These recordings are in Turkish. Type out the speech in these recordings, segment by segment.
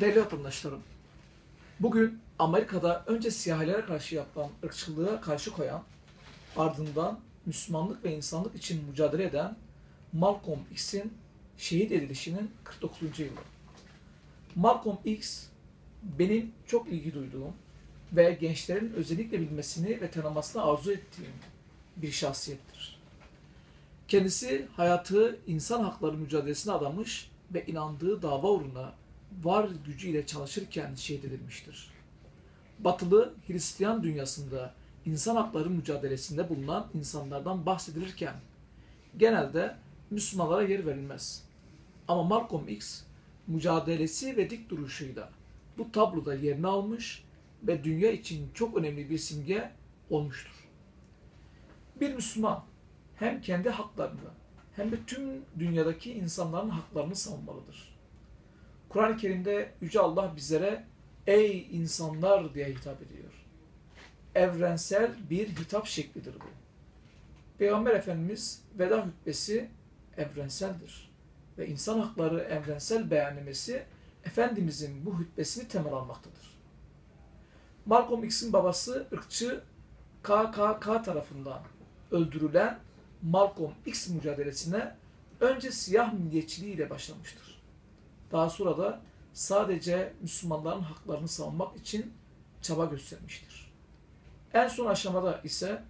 Değerli vatandaşlarım, bugün Amerika'da önce siyahilere karşı yapılan ırkçılığa karşı koyan, ardından Müslümanlık ve insanlık için mücadele eden Malcolm X'in şehit edilişinin 49. yılı. Malcolm X, benim çok ilgi duyduğum ve gençlerin özellikle bilmesini ve tanımasını arzu ettiğim bir şahsiyettir. Kendisi hayatı insan hakları mücadelesine adamış ve inandığı dava uğruna var gücüyle çalışırken şehit edilmiştir. Batılı Hristiyan dünyasında insan hakları mücadelesinde bulunan insanlardan bahsedilirken genelde Müslümanlara yer verilmez. Ama Malcolm X mücadelesi ve dik duruşuyla bu tabloda yerini almış ve dünya için çok önemli bir simge olmuştur. Bir Müslüman hem kendi haklarını hem de tüm dünyadaki insanların haklarını savunmalıdır. Kur'an-ı Kerim'de Yüce Allah bizlere ey insanlar diye hitap ediyor. Evrensel bir hitap şeklidir bu. Peygamber Efendimiz veda hutbesi evrenseldir. Ve insan hakları evrensel beyanlemesi Efendimizin bu hutbesini temel almaktadır. Malcolm X'in babası ırkçı KKK tarafından öldürülen Malcolm X mücadelesine önce siyah milliyetçiliğiyle başlamıştır. Daha sonra da sadece Müslümanların haklarını savunmak için çaba göstermiştir. En son aşamada ise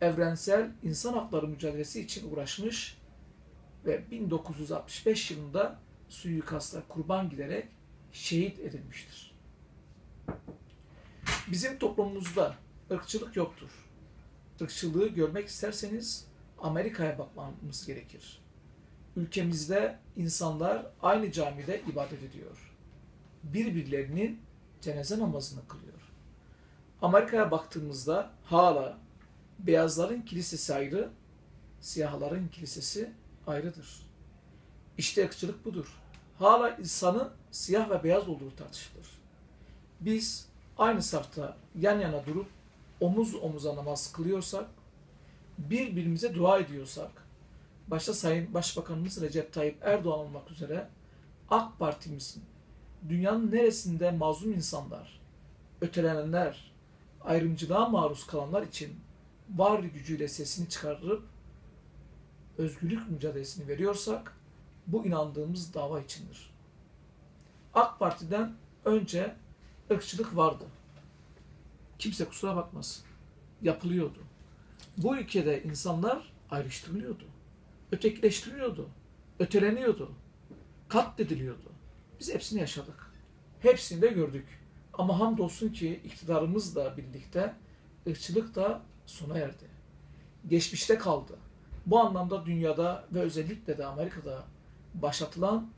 evrensel insan hakları mücadelesi için uğraşmış ve 1965 yılında suikasta kurban giderek şehit edilmiştir. Bizim toplumumuzda ırkçılık yoktur. Irkçılığı görmek isterseniz Amerika'ya bakmamız gerekir. Ülkemizde insanlar aynı camide ibadet ediyor. Birbirlerinin cenaze namazını kılıyor. Amerika'ya baktığımızda hala beyazların kilisesi ayrı, siyahların kilisesi ayrıdır. İşte ırkçılık budur. Hala insanın siyah ve beyaz olduğu tartışılır. Biz aynı safta yan yana durup omuz omuza namaz kılıyorsak, birbirimize dua ediyorsak, başta Sayın Başbakanımız Recep Tayyip Erdoğan olmak üzere AK Parti'mizin dünyanın neresinde mazlum insanlar, ötelenenler, ayrımcılığa maruz kalanlar için var gücüyle sesini çıkarıp özgürlük mücadelesini veriyorsak bu inandığımız dava içindir. AK Parti'den önce ırkçılık vardı. Kimse kusura bakmasın. Yapılıyordu. Bu ülkede insanlar ayrıştırılıyordu. Ötekileştiriliyordu. Öteleniyordu. Katlediliyordu. Biz hepsini yaşadık. Hepsini de gördük. Ama hamdolsun ki iktidarımızla birlikte ırkçılık da sona erdi. Geçmişte kaldı. Bu anlamda dünyada ve özellikle de Amerika'da başlatılan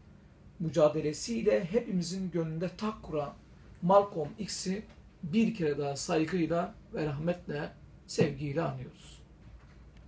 mücadelesiyle hepimizin gönlünde tak kuran Malcolm X'i bir kere daha saygıyla ve rahmetle, sevgiyle anıyoruz.